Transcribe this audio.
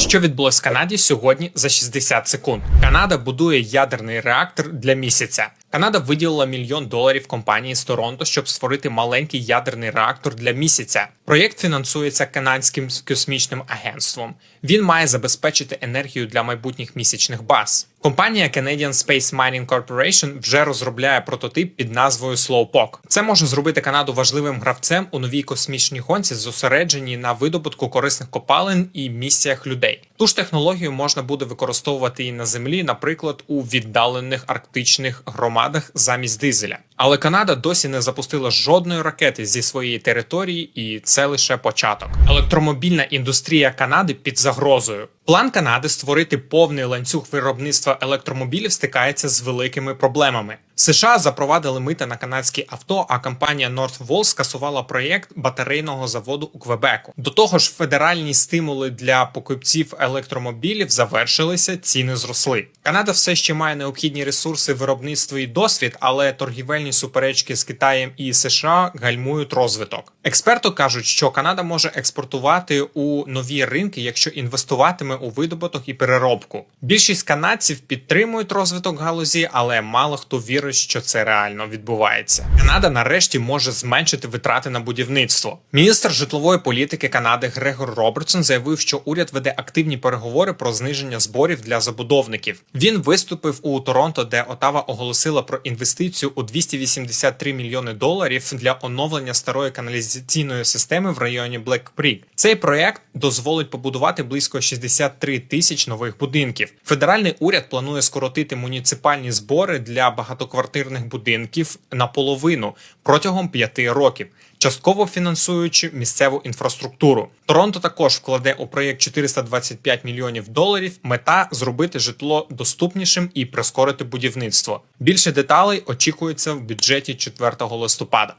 Що відбулось в Канаді сьогодні за 60 секунд? Канада будує ядерний реактор для місяця. Канада виділила мільйон доларів компанії з Торонто, щоб створити маленький ядерний реактор для місяця. Проєкт фінансується канадським космічним агентством. Він має забезпечити енергію для майбутніх місячних баз. Компанія Canadian Space Mining Corporation вже розробляє прототип під назвою Slowpoke. Це може зробити Канаду важливим гравцем у новій космічній гонці, зосередженій на видобутку корисних копалин і місіях людей. Ту ж технологію можна буде використовувати і на землі, наприклад, у віддалених арктичних громадах замість дизеля. Але Канада досі не запустила жодної ракети зі своєї території, і це лише початок. Електромобільна індустрія Канади під загрозою. План Канади створити повний ланцюг виробництва електромобілів стикається з великими проблемами. США запровадили мита на канадські авто, а компанія Northvolt скасувала проєкт батарейного заводу у Квебеку. До того ж, федеральні стимули для покупців електромобілів завершилися, ціни зросли. Канада все ще має необхідні ресурси виробництва і досвід, але торгівельні суперечки з Китаєм і США гальмують розвиток. Експерти кажуть, що Канада може експортувати у нові ринки, якщо інвестуватиме у видобуток і переробку. Більшість канадців підтримують розвиток галузі, але мало хто вірить, що це реально відбувається. Канада нарешті може зменшити витрати на будівництво. Міністр житлової політики Канади Грегор Робертсон заявив, що уряд веде активні переговори про зниження зборів для забудовників. Він виступив у Торонто, де Отава оголосила про інвестицію у 283 мільйони доларів для оновлення старої каналізаційної системи в районі Блек Крік. Цей проект дозволить побудувати близько 63 тисяч нових будинків. Федеральний уряд планує скоротити муніципальні збори для багатоквартирних будинків наполовину протягом п'яти років. Частково фінансуючи місцеву інфраструктуру, Торонто також вкладе у проєкт 425 мільйонів доларів. Мета зробити житло доступнішим і прискорити будівництво. Більше деталей очікується в бюджеті 4 листопада.